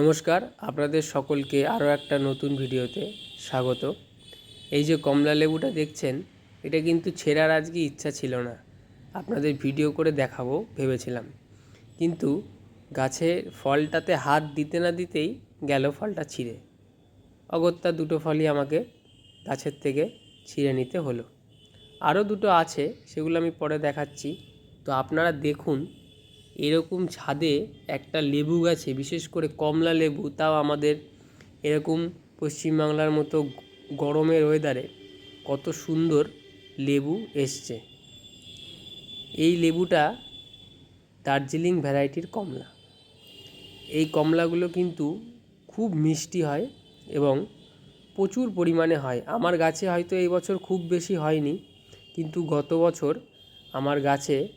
নমস্কার, আপনাদের সকলকে আরও একটা নতুন ভিডিওতে স্বাগত। এই যে কমলা লেবুটা দেখছেন, এটা কিন্তু ছেঁড়ার আজকে ইচ্ছা ছিল না। আপনাদের ভিডিও করে দেখাবো ভেবেছিলাম। কিন্তু গাছের ফলটাতে হাত দিতে না দিতেই গেল ফলটা ছিঁড়ে। অগত্যা দুটো ফলই আমাকে গাছের থেকে ছিঁড়ে নিতে হলো। আরও দুটো আছে, সেগুলো আমি পরে দেখাচ্ছি। তো আপনারা দেখুন এরকম ছাদে একটা লেবু গাছে, বিশেষ করে কমলা লেবু, তাও আমাদের এরকম পশ্চিমবাংলার মতো গরমের ওয়েদারে কত সুন্দর লেবু এসছে। এই লেবুটা দার্জিলিং ভ্যারাইটির কমলা। এই কমলাগুলো কিন্তু খুব মিষ্টি হয় এবং প্রচুর পরিমাণে হয়। আমার গাছে হয়তো এই বছর খুব বেশি হয়নি, কিন্তু গত বছর আমার গাছে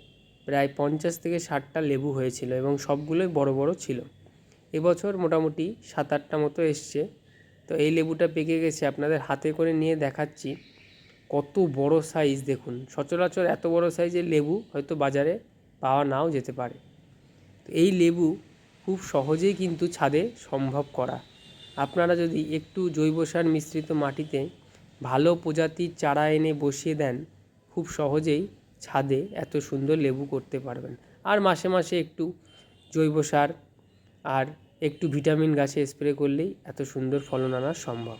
প্রায় পঞ্চাশ থেকে ষাটটা লেবু হয়েছিল এবং সবগুলোই বড় বড় ছিল। এবছর মোটামুটি সাত আটটা মতো এসছে। তো এই লেবুটা পেকে গেছে, আপনাদের হাতে করে নিয়ে দেখাচ্ছি। কত বড় সাইজ দেখুন। সচরাচর এত বড় সাইজের লেবু হয়তো বাজারে পাওয়া নাও যেতে পারে। তো এই লেবু খুব সহজেই কিন্তু ছাদে সম্ভব করা। আপনারা যদি একটু জৈব সার মিশ্রিত মাটিতে ভালো প্রজাতির চারা এনে বসিয়ে দেন, খুব সহজেই ছাদে এত সুন্দর লেবু করতে পারবেন। আর মাসে মাসে একটু জৈব সার আর একটু ভিটামিন গাছে স্প্রে করলেই এত সুন্দর ফলন আনা সম্ভব।